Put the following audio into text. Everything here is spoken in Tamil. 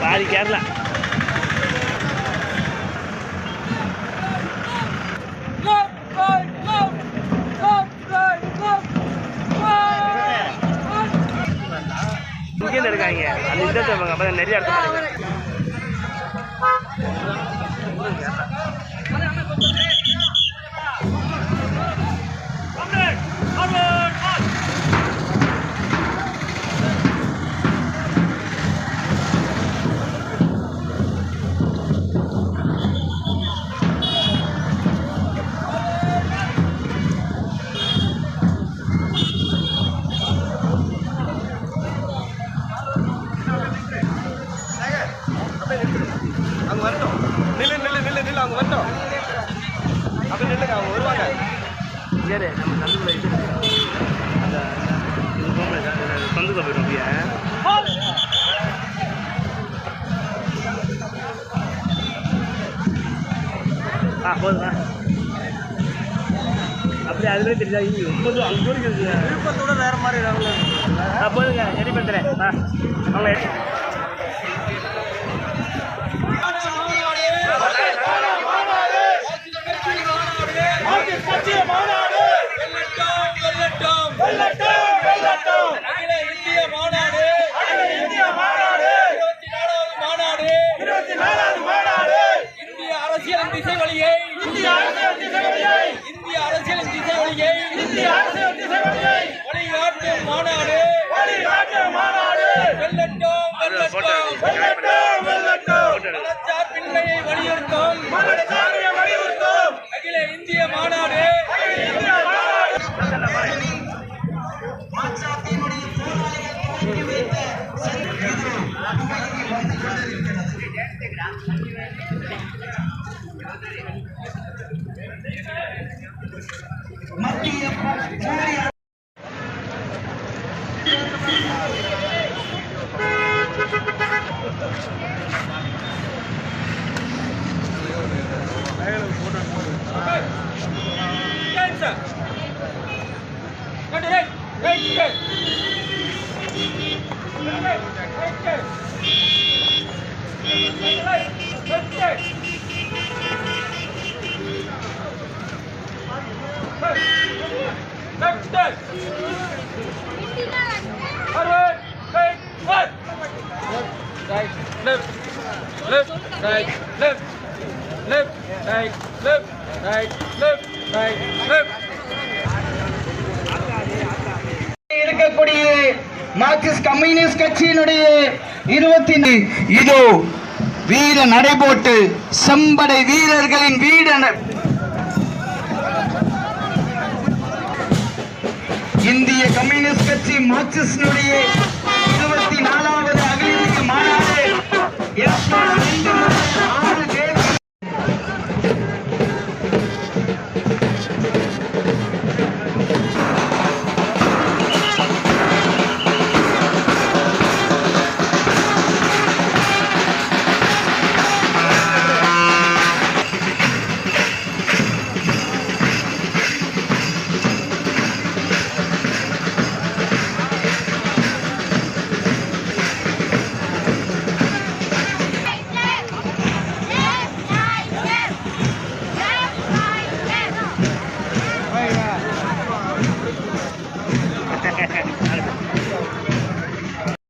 பாதி கேரளா. இங்கேருந்து எடுக்காங்க அந்த இந்த நிறைய இடத்துல அவங்க வரட்டும் அப்படி நில்லுங்க அவங்க வருவாங்க சரி நம்ம சந்துக்குள்ள இது அந்த இது போயிடும் அப்படியே ஆ போதுமா அப்படியே அதுவே தெரியுதா இங்கே கொஞ்சம் அங்கே இருக்குது விருப்பத்தோட வேறு மாதிரி ஆ போதுங்க ரெடி பண்ணுறேன் ஆ அவங்க அகில இந்திய மாநாடு இருபத்தி நாலாவது மாநாடு இந்திய அரசியலின் திசை வழியை இந்திய அரசியலின் திசை வழியை வழிகாட்டும் மாநாடு. வெல்லட்டும் வெல்லட்டும். மதச்சார்பின்மையை வலியுறுத்தும். அகில இந்திய மாநாடு. Answer. Thank you. Left, left. Forward, right, one. Right, left, left, right, left, left, right, left, right, left, right, left. இருக்கக்கூடிய மார்க்சிஸ்ட் கம்யூனிஸ்ட் கட்சியினுடைய இருபத்தி இதோ வீர நடைபோட்டு செம்படை வீரர்களின் வீர கம்யூனிஸ்ட் கட்சி மார்க்சிஸ்டினுடைய